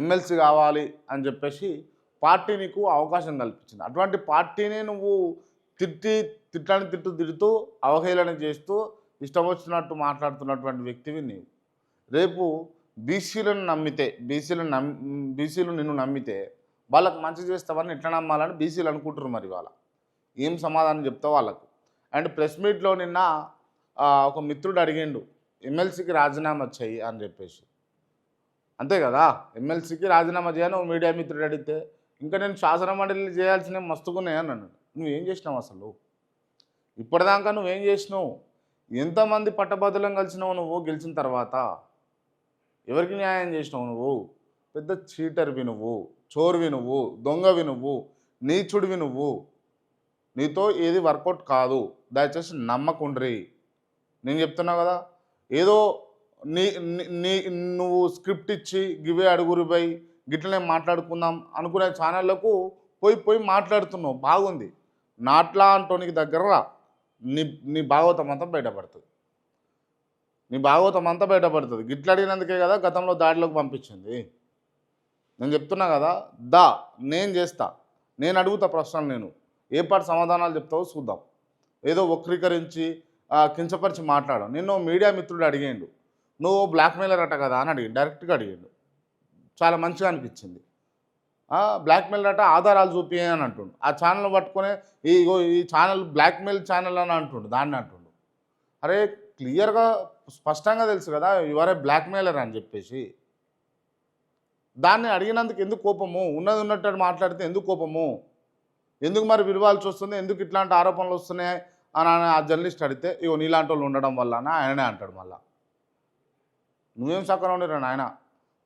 MLC కావాలి అని చెప్పేసి పార్టీ నీకు అవకాశం కల్పించింది. అటువంటి పార్టీని నువ్వు తిట్టి తిట్టని తిట్టు తిడుతూ అవహేళన చేస్తూ ఇష్టం వచ్చినట్టు మాట్లాడుతున్నటువంటి వ్యక్తివి నీవు. రేపు బీసీలను నమ్మితే బీసీలను నమ్ బీసీలు నిన్ను నమ్మితే వాళ్ళకి మంచి చేస్తావని ఎట్లా నమ్మాలని బీసీలు అనుకుంటారు మరి వాళ్ళ ఏం సమాధానం చెప్తావు వాళ్ళకు? అండ్ ప్రెస్ మీట్లో నిన్న ఒక మిత్రుడు అడిగిండు ఎమ్మెల్సీకి రాజీనామా చెయ్యి అని చెప్పేసి. అంతే కదా? ఎమ్మెల్సీకి రాజీనామా చేయను మీడియా మిత్రుడు అడిగితే. ఇంకా నేను శాసన మండలి చేయాల్సిన మస్తుకున్నాయి అన్నాడు. నువ్వేం చేసినావు అసలు? ఇప్పటిదాకా నువ్వేం చేసినావు? ఎంతమంది పట్టభద్రులం కలిసినావు నువ్వు గెలిచిన తర్వాత? ఎవరికి న్యాయం చేసినావు నువ్వు? పెద్ద చీటర్వి నువ్వు చోరువి నువ్వు దొంగవి నువ్వు నీచుడివి నువ్వు. నీతో ఏది వర్కౌట్ కాదు. దయచేసి నమ్మకుండ్రి. నేను చెప్తున్నా కదా ఏదో నీ నీ- నువ్వు స్క్రిప్ట్ ఇచ్చి గివే అడుగురిపై గిట్లనే మాట్లాడుకుందాం అనుకునే ఛానళ్ళకు పోయి పోయి మాట్లాడుతున్నావు. బాగుంది. నాట్లా అంటోనికి దగ్గర రా. నీ నీ భాగవతం అంతా బయటపడుతుంది. నీ భాగవతం అంతా బయటపడుతుంది. గిట్ల అడిగినందుకే కదా గతంలో దాడిలోకి పంపించింది. నేను చెప్తున్నా కదా దా నేను చేస్తా. నేను అడుగుతా ప్రశ్నలు నేను. ఏ పాటి సమాధానాలు చెప్తావో చూద్దాం. ఏదో వక్రీకరించి కించపరిచి మాట్లాడు. నిన్ను మీడియా మిత్రుడు అడిగేయండు. నువ్వు బ్లాక్మెయిలర్ అట కదా అని అడిగి డైరెక్ట్గా అడిగాడు. చాలా మంచిగా అనిపించింది. బ్లాక్మెయిల్ అట ఆధారాలు చూపి అని అంటుండు. ఆ ఛానల్ పట్టుకునే ఈ ఇగో ఈ ఛానల్ బ్లాక్మెయిల్ ఛానల్ అని అంటుండు. దాన్ని అంటుండు. అరే క్లియర్గా స్పష్టంగా తెలుసు కదా ఇవరే బ్లాక్మెయిలర్ అని చెప్పేసి. దాన్ని అడిగినందుకు ఎందుకు కోపము? ఉన్నది ఉన్నట్టు మాట్లాడితే ఎందుకు కోపము? ఎందుకు మరి విలువాల్సి వస్తుంది? ఎందుకు ఇట్లాంటి ఆరోపణలు వస్తున్నాయి? అని ఆ జర్నలిస్ట్ అడిగితే ఇగో నీలాంటి వాళ్ళు ఉండడం వల్ల అని ఆయననే అంటాడు మళ్ళీ. నువ్వేం సక్కన ఉండరు నాయన?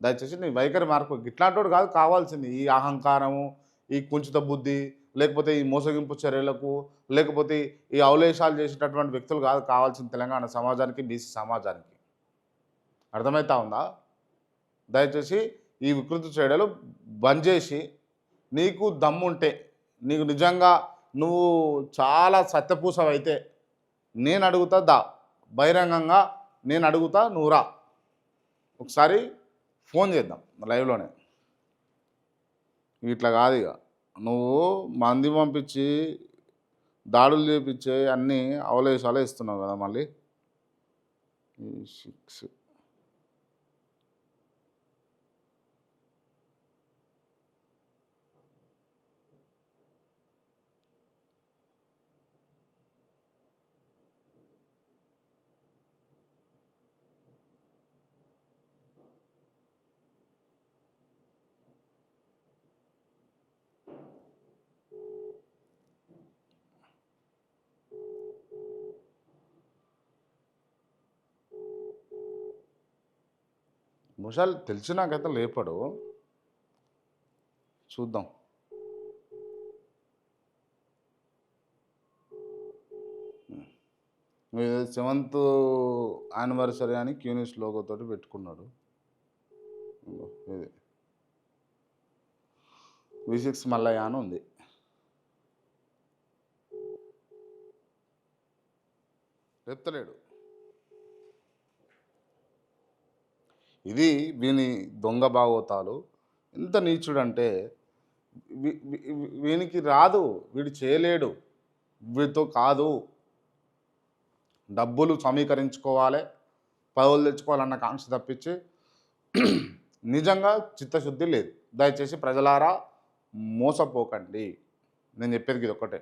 దయచేసి నీ వైఖరి మార్పు. ఇట్లాంటి కాదు కావాల్సింది. ఈ అహంకారము ఈ కుంచిత బుద్ధి లేకపోతే ఈ మోసగింపు చర్యలకు లేకపోతే ఈ అవలేశాలు చేసేటటువంటి వ్యక్తులు కాదు కావాల్సింది తెలంగాణ సమాజానికి బీసీ సమాజానికి. అర్థమవుతా ఉందా? దయచేసి ఈ వికృతి చర్యలు బంద్ చేసి నీకు దమ్ముంటే నీకు నిజంగా నువ్వు చాలా సత్యపూసవైతే నేను అడుగుతా దా. బహిరంగంగా నేను అడుగుతా నువ్వు రా. ఒకసారి ఫోన్ చేద్దాం లైవ్లోనే. ఇట్లా కాదు ఇక. నువ్వు మంది పంపించి దాడులు చేపించి అన్నీ అవలేశాలే ఇస్తున్నావు కదా మళ్ళీ. సిక్స్ ముషాలు తెలిసినాకైతే లేపడు. చూద్దాం. సెవెంత్ యానివర్సరీ అని క్యూనిస్ లోగోతో పెట్టుకున్నాడు. ఇది. వి సిక్స్ మల్లయ్య అని ఉంది. ఎత్తలేడు. ఇది వీని దొంగ భాగవతాలు ఎంత నీచుడంటే వీనికి రాదు వీడు చేయలేడు వీడితో కాదు. డబ్బులు సమీకరించుకోవాలి పదవులు తెచ్చుకోవాలన్న కాంక్ష తప్పించి నిజంగా చిత్తశుద్ధి లేదు. దయచేసి ప్రజలారా మోసపోకండి. నేను చెప్పేది ఇది ఒక్కటే.